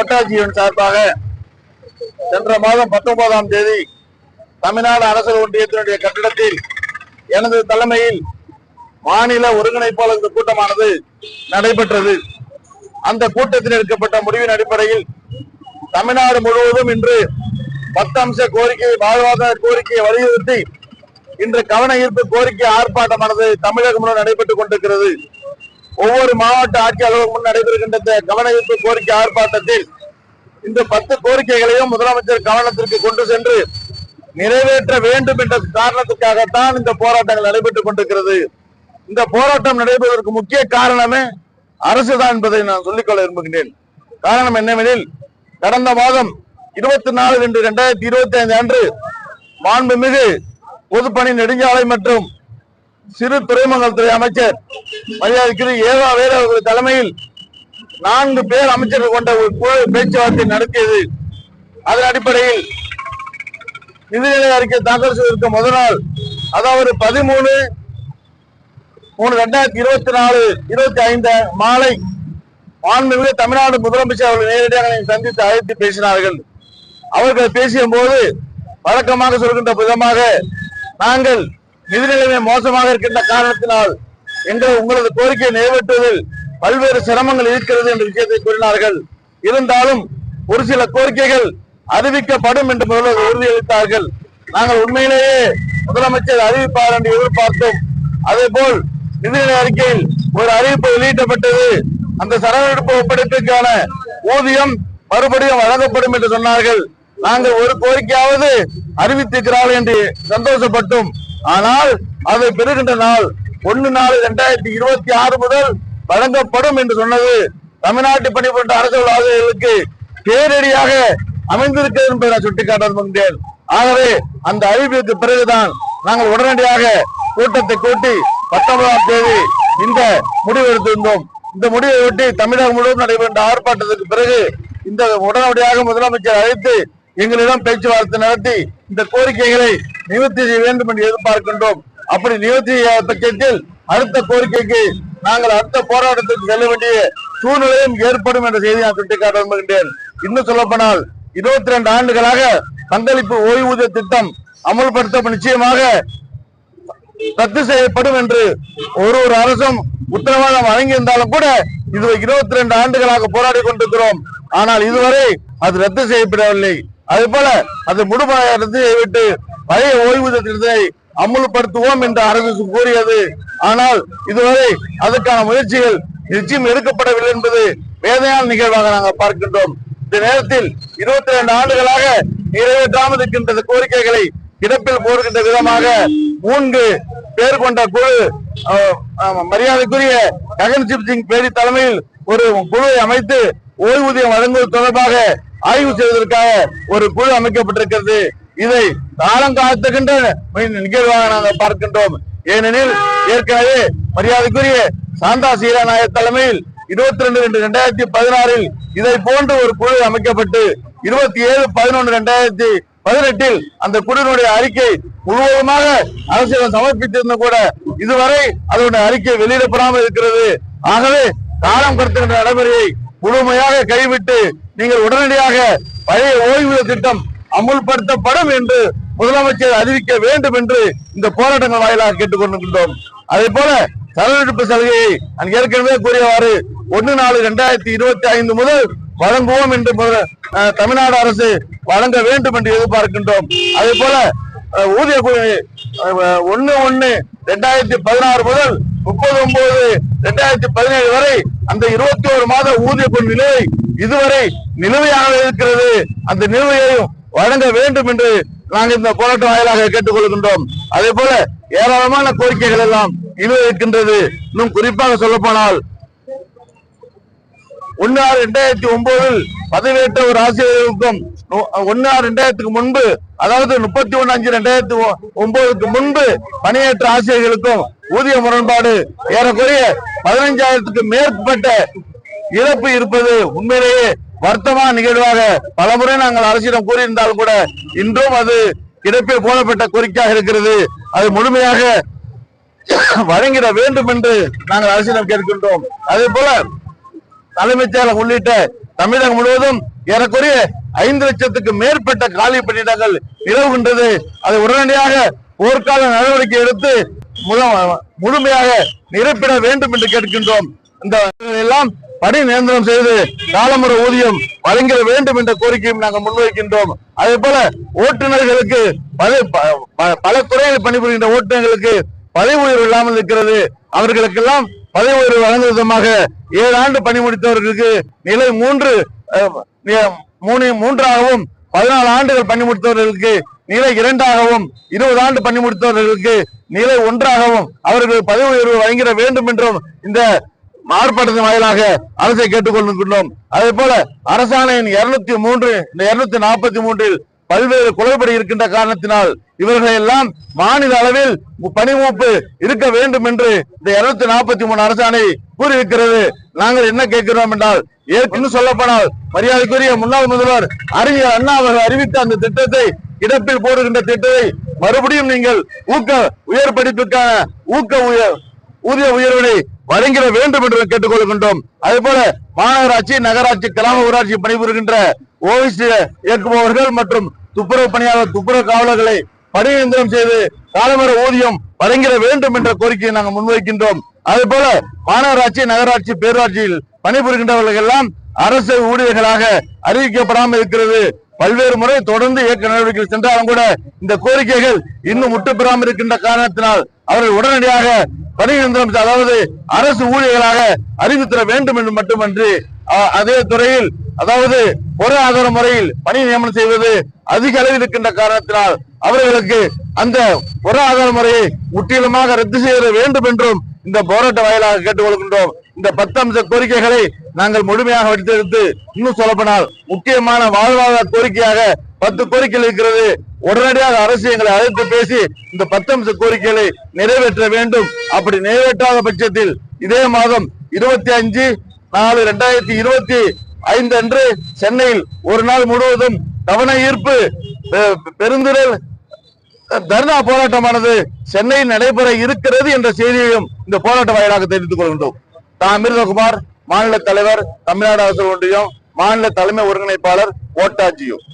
ஓட்டாஜியின் சார்பாக சென்ற மாதம் பத்தொன்பதாம் தேதி தமிழ்நாடு அரசு ஒன்றியத்தினுடைய கட்டிடத்தில் எனது தலைமையில் மாநில ஒருங்கிணைப்பாளர்கள் கூட்டமானது நடைபெற்றது. அந்த கூட்டத்தில் எடுக்கப்பட்ட முடிவின் அடிப்படையில் தமிழ்நாடு முழுவதும் இன்று பத்து அம்ச கோரிக்கை வாழ்வாதார கோரிக்கையை வலியுறுத்தி இன்று கவன ஈர்ப்பு கோரிக்கை ஆர்ப்பாட்டமானது தமிழகம் முழுவதும் நடைபெற்றுக் கொண்டிருக்கிறது. ஒவ்வொரு மாவட்ட ஆட்சி அலுவலகம் முன் நடைபெறுகின்ற இந்த கோரிக்கை ஆர்ப்பாட்டத்தில் இந்த பத்து கோரிக்கைகளையும் முதலமைச்சர் கவனத்திற்கு கொண்டு சென்று நிறைவேற்ற வேண்டும் என்ற காரணத்துக்காகத்தான் இந்த போராட்டங்கள் நடைபெற்றுக் கொண்டிருக்கிறது. இந்த போராட்டம் நடைபெறுவதற்கு முக்கிய காரணமே அரசுதான் என்பதை நான் சொல்லிக்கொள்ள விரும்புகின்றேன். காரணம் என்னவெனில் கடந்த மாதம் இருபத்தி நாலு ரெண்டு இரண்டாயிரத்தி இருபத்தி ஐந்து அன்று மாண்புமிகு பொதுப்பணி நெடுஞ்சாலை மற்றும் சிறு துறைமுகத்துறை அமைச்சர் மரியாதைக்குரிய ஏவா வேறு அவர்கள் தலைமையில் நான்கு பேர் அமைச்சர்கள் கொண்ட ஒரு குழு பேச்சுவார்த்தை நடத்தியது. அதன் அடிப்படையில் நிதிநிலை அறிக்கை தாக்கல் செய்வதற்கு முதல் நாள் அதாவது பதிமூணு மூணு ரெண்டாயிரத்தி இருபத்தி நாலு இருபத்தி ஐந்து மாலை மாண்புமிகு தமிழ்நாடு முதலமைச்சர் அவர்கள் நேரடியாக சந்தித்து அழைத்து பேசினார்கள். அவர்கள் பேசிய போது வழக்கமாக சொல்கின்ற விதமாக நாங்கள் நிதி நிலைமை மோசமாக இருக்கின்ற காரணத்தினால் எங்கள் உங்களது கோரிக்கையை நிறைவேற்றுவதில் பல்வேறு சிரமங்கள் இருக்கிறது என்ற விஷயத்தை கூறினார்கள். இருந்தாலும் ஒரு சில கோரிக்கைகள் அறிவிக்கப்படும் என்று முதல்வர் உறுதியளித்தார்கள். நாங்கள் உண்மையிலேயே முதலமைச்சர் அறிவிப்பார் என்று எதிர்பார்த்தோம். அதே போல் நிதிநிலை அறிக்கையில் ஒரு அறிவிப்பு வெளியிட்டப்பட்டது அந்த சரவெடுப்பு ஒப்படைப்புக்கான ஊதியம் மறுபடியும் வழங்கப்படும் என்று சொன்னார்கள். நாங்கள் ஒரு கோரிக்கையாவது அறிவித்திருக்கிறார்கள் என்று சந்தோஷப்பட்டோம். ஆனால் அதை பெறுகின்ற நாள் ஒன்னு நாலு இரண்டாயிரத்தி இருபத்தி ஆறு முதல் வழங்கப்படும் என்று சொன்னது தமிழ்நாட்டு பணிபுரிந்த அரசியல் ஆசிரியர்களுக்கு பேரடியாக அமைந்திருக்கிறது என்பதை நான் சுட்டிக்காட்ட ஆகவே அந்த அறிவிப்புக்கு பிறகுதான் நாங்கள் உடனடியாக கூட்டத்தை கூட்டி பத்தொன்பதாம் தேதி இந்த முடிவு எடுத்திருந்தோம். இந்த முடிவை ஒட்டி தமிழகம் முழுவதும் நடைபெற்ற ஆர்ப்பாட்டத்துக்கு பிறகு இந்த உடனடியாக முதலமைச்சர் அழைத்து எங்களிடம் பேச்சுவார்த்தை நடத்தி இந்த கோரிக்கைகளை நிவர்த்தி செய்ய வேண்டும் என்று எதிர்பார்க்கின்றோம். அப்படி நிவர்த்தி செய்யாத பட்சத்தில் அடுத்த கோரிக்கைக்கு நாங்கள் அடுத்த போராட்டத்திற்கு செல்ல வேண்டிய சூழ்நிலையும் ஏற்படும் என்ற செய்தியை நான் சுட்டிக்காட்ட விரும்புகின்றேன். இன்னும் சொல்லப்போனால் இருபத்தி ரெண்டு ஆண்டுகளாக பங்களிப்பு ஓய்வூதிய திட்டம் அமல்படுத்த நிச்சயமாக ரத்து செய்யப்படும் என்று ஒரு ஒரு அரசும் உத்தரவாதம் வழங்கியிருந்தாலும் கூட இது இருபத்தி ரெண்டு ஆண்டுகளாக போராடி கொண்டிருக்கிறோம். ஆனால் இதுவரை அது ரத்து செய்யப்படவில்லை. அதே போல அது முழுமையாக விட்டு பழைய ஓய்வூதிய திட்டத்தை அமுல்படுத்துவோம் என்று அரசு கூறியது. ஆனால் இதுவரை அதற்கான முயற்சிகள் நிச்சயம் எடுக்கப்படவில்லை என்பது வேதனையான நிகழ்வாக நாங்கள் பார்க்கின்றோம். இந்த நேரத்தில் இருபத்தி ரெண்டு ஆண்டுகளாக நிறைவேற்றாமல் இருக்கின்ற கோரிக்கைகளை கிடப்பில் போடுகின்ற விதமாக மூன்று பேர் கொண்ட குழு மரியாதைக்குரிய ககன்தீப் சிங் பேடி தலைமையில் ஒரு குழுவை அமைத்து ஓய்வூதியம் வழங்குவது தொடர்பாக ஆய்வு செய்வதற்காக ஒரு குழு அமைக்கப்பட்டிருக்கிறது. இதை காலம் காத்துகின்ற நிகழ்வாக நாங்கள் பார்க்கின்றோம். ஏனெனில் ஏற்கனவே மரியாதைக்குரிய சாந்தா சீராநாயர் தலைமையில் இருபத்தி ரெண்டு ரெண்டு ரெண்டாயிரத்தி பதினாறில் இதை போன்று ஒரு குழு அமைக்கப்பட்டு இருபத்தி ஏழு பதினொன்று ரெண்டாயிரத்தி பதினெட்டில் அந்த குழுவினுடைய அறிக்கை முழுவதுமாக அரசியல் சமர்ப்பித்திருந்த கூட இதுவரை அதனுடைய அறிக்கை வெளியிடப்படாமல் இருக்கிறது. ஆகவே காலம் கடத்துகின்ற நடைமுறையை முழுமையாக கைவிட்டு நீங்கள் உடனடியாக பழைய ஓய்வூதிய திட்டம் அமுல்படுத்தப்படும் என்று முதலமைச்சர் அறிவிக்க வேண்டும் என்று இந்த போராட்டங்கள் வாயிலாக கேட்டுக் அதே போல சரவெடுப்பு சலுகையை நான் ஏற்கனவே கூறியவாறு ஒன்னு நாலு இரண்டாயிரத்தி இருபத்தி ஐந்து முதல் வழங்குவோம் என்று தமிழ்நாடு அரசு வழங்க வேண்டும் என்று எதிர்பார்க்கின்றோம். அதே போல ஊதிய ஒன்னு ஒன்னு ஒண்ணு ரெண்டாயிரத்தி பதினாறு முதல் முப்பது ஒன்பது ரெண்டாயிரத்தி பதினேழு வரை அந்த இருபத்தி ஒரு மாத ஊதிய குழு இதுவரை நிலுவையாக இருக்கிறது. அந்த நிலுவையையும் வழங்க வேண்டும் என்று நாங்கள் இந்த போராட்டம் வாயிலாக கேட்டுக்கொள்கின்றோம் அதே போல ஏராளமான கோரிக்கைகள் எல்லாம் நிலுவை இருக்கின்றது. இன்னும் குறிப்பாக சொல்ல போனால் ஒன்னு ஆறு இரண்டாயிரத்தி ஒன்பதில் பதவியேற்ற ஒரு ஆசிரியர்களுக்கும் ஒன்னு ஆறு ரெண்டாயிரத்துக்கு முன்பு அதாவது முப்பத்தி ஒன்னு அஞ்சு ரெண்டாயிரத்தி ஒன்பதுக்கு முன்பு பணியேற்ற ஆசிரியர்களுக்கும் ஊதிய முரண்பாடு ஏறக்குறைய பதினைஞ்சாயிரத்துக்கு மேற்பட்ட இழப்பு இருப்பது உண்மையிலேயே வருத்தமான நிகழ்வாக பலமுறை நாங்கள் அரசிடம் கூறியிருந்தாலும் கூட இன்றும் அது கிடப்பில் போடப்பட்ட கோரிக்கையாக இருக்கிறது. அது முழுமையாக வழங்கிட வேண்டும் என்று நாங்கள் அரசிடம் கேட்கின்றோம். அதே போல தலைமைச் செயலகம் உள்ளிட்ட தமிழகம் முழுவதும் ஏறக்குறைய ஐந்து லட்சத்துக்கு மேற்பட்ட காலி பணியிடங்கள் நிலவுகின்றது. அதை உடனடியாக போர்க்கால நடவடிக்கை எடுத்து முழுமையாக நிரப்பிட வேண்டும் என்று கேட்கின்றோம். இந்த எல்லாம் பணி நியந்திரம் செய்து காலமுறை ஊதியம் வழங்கிட வேண்டும் என்ற கோரிக்கையும் நாங்கள் முன்வைக்கின்றோம். அதே போல ஓட்டுநர்களுக்கு பல- துறையில் பல பணிபுரிகின்ற ஓட்டுநர்களுக்கு பதவி உயர்வு இல்லாமல் இருக்கிறது. அவர்களுக்கெல்லாம் பதவி உயர்வு வழங்கும் விதமாக ஏழு ஆண்டு பணி முடித்தவர்களுக்கு நிலை மூன்று மூணு மூன்றாகவும் பதினாலு ஆண்டுகள் பணி முடித்தவர்களுக்கு நிலை இரண்டாகவும் இருபது ஆண்டு பணி முடித்தவர்களுக்கு நிலை ஒன்றாகவும் அவர்களுக்கு பதவி உயர்வு வழங்கிட வேண்டும் என்றும் இந்த ஆர்ப்பாட்டத்தின் வாயிலாக அரசை கேட்டுக்கொள்கின்றோம். அதே போல அரசாணையின் இருநூத்தி மூன்று இந்த இருநூத்தி நாற்பத்தி மூன்றில் பல்வேறு குளறுபடி இருக்கின்ற காரணத்தினால் இவர்கள் எல்லாம் மாநில அளவில் பணிமூப்பு இருக்க வேண்டும் என்று இந்த இருநூத்தி நாற்பத்தி மூணு அரசாணை கூறியிருக்கிறது. நாங்கள் என்ன கேட்கிறோம் என்றால் ஏற்கனவே சொல்லப்போனால் மரியாதைக்குரிய முன்னாள் முதல்வர் அறிஞர் அண்ணா அவர்கள் அறிவித்த அந்த திட்டத்தை இடத்தில் போடுகின்ற திட்டத்தை மறுபடியும் நீங்கள் ஊக்க உயர் படிப்புக்கான ஊக்க உயர் ஊதிய உயர்வினை வழங்கிட வேண்டும் என்று கேட்டுக்கொள்கின்றோம். அதே போல மாநகராட்சி நகராட்சி கிராம ஊராட்சி பணிபுரிகின்ற ஓய்சி இயக்குபவர்கள் மற்றும் துப்புரவு பணியாளர் துப்புரவு காவலர்களை பணியந்திரம் செய்து காலமர ஊதியம் வழங்கிட வேண்டும் என்ற கோரிக்கையை நாங்கள் முன்வைக்கின்றோம். அதே போல மாநகராட்சி நகராட்சி பேரூராட்சியில் பணிபுரிகின்றவர்கள் எல்லாம் அரசு ஊழியர்களாக அறிவிக்கப்படாமல் இருக்கிறது. பல்வேறு முறை தொடர்ந்து இயக்க நடவடிக்கைகள் சென்றாலும் கூட இந்த கோரிக்கைகள் இன்னும் முட்டு பெறாமல் இருக்கின்ற காரணத்தினால் அவர்கள் உடனடியாக பணி அதாவது அரசு ஊழியர்களாக அறிவித்தர வேண்டும் என்று மட்டுமன்றி அ- அதே துறையில் அதாவது ஒரு ஆதார முறையில் பணி நியமனம் செய்வது அதிக அளவில் இருக்கின்ற காரணத்தினால் அவர்களுக்கு அந்த ஒரு ஆதார முறையை முற்றிலுமாக ரத்து செய்ய வேண்டும் என்றும் இந்த போராட்ட வாயிலாக கேட்டுக்கொள்கின்றோம். இந்த பத்து அம்ச கோரிக்கைகளை நாங்கள் முழுமையாக வடித்தெடுத்து இன்னும் சொல்லப்போனால் முக்கியமான வாழ்வாதார கோரிக்கையாக பத்து கோரிக்கைகள் இருக்கிறது. உடனடியாக அரசு எங்களை அழைத்து பேசி இந்த பத்து அம்ச கோரிக்கைகளை நிறைவேற்ற வேண்டும். அப்படி நிறைவேற்றாத பட்சத்தில் இதே மாதம் இருபத்தி அஞ்சு நாலு ரெண்டாயிரத்தி இருபத்தி ஐந்து அன்று சென்னையில் ஒரு நாள் முழுவதும் கவன ஈர்ப்பு பெ- தர்ணா போராட்டமானது சென்னையில் நடைபெற இருக்கிறது என்ற செய்தியையும் இந்த போராட்ட வாயிலாக தெரிவித்துக் கொள்கின்றோம். தான் அமிர்தகுமார் மாநில தலைவர் தமிழ்நாடு அரசு ஒன்றியம் மாநில தலைமை ஒருங்கிணைப்பாளர் ஓட்டாட்சியும்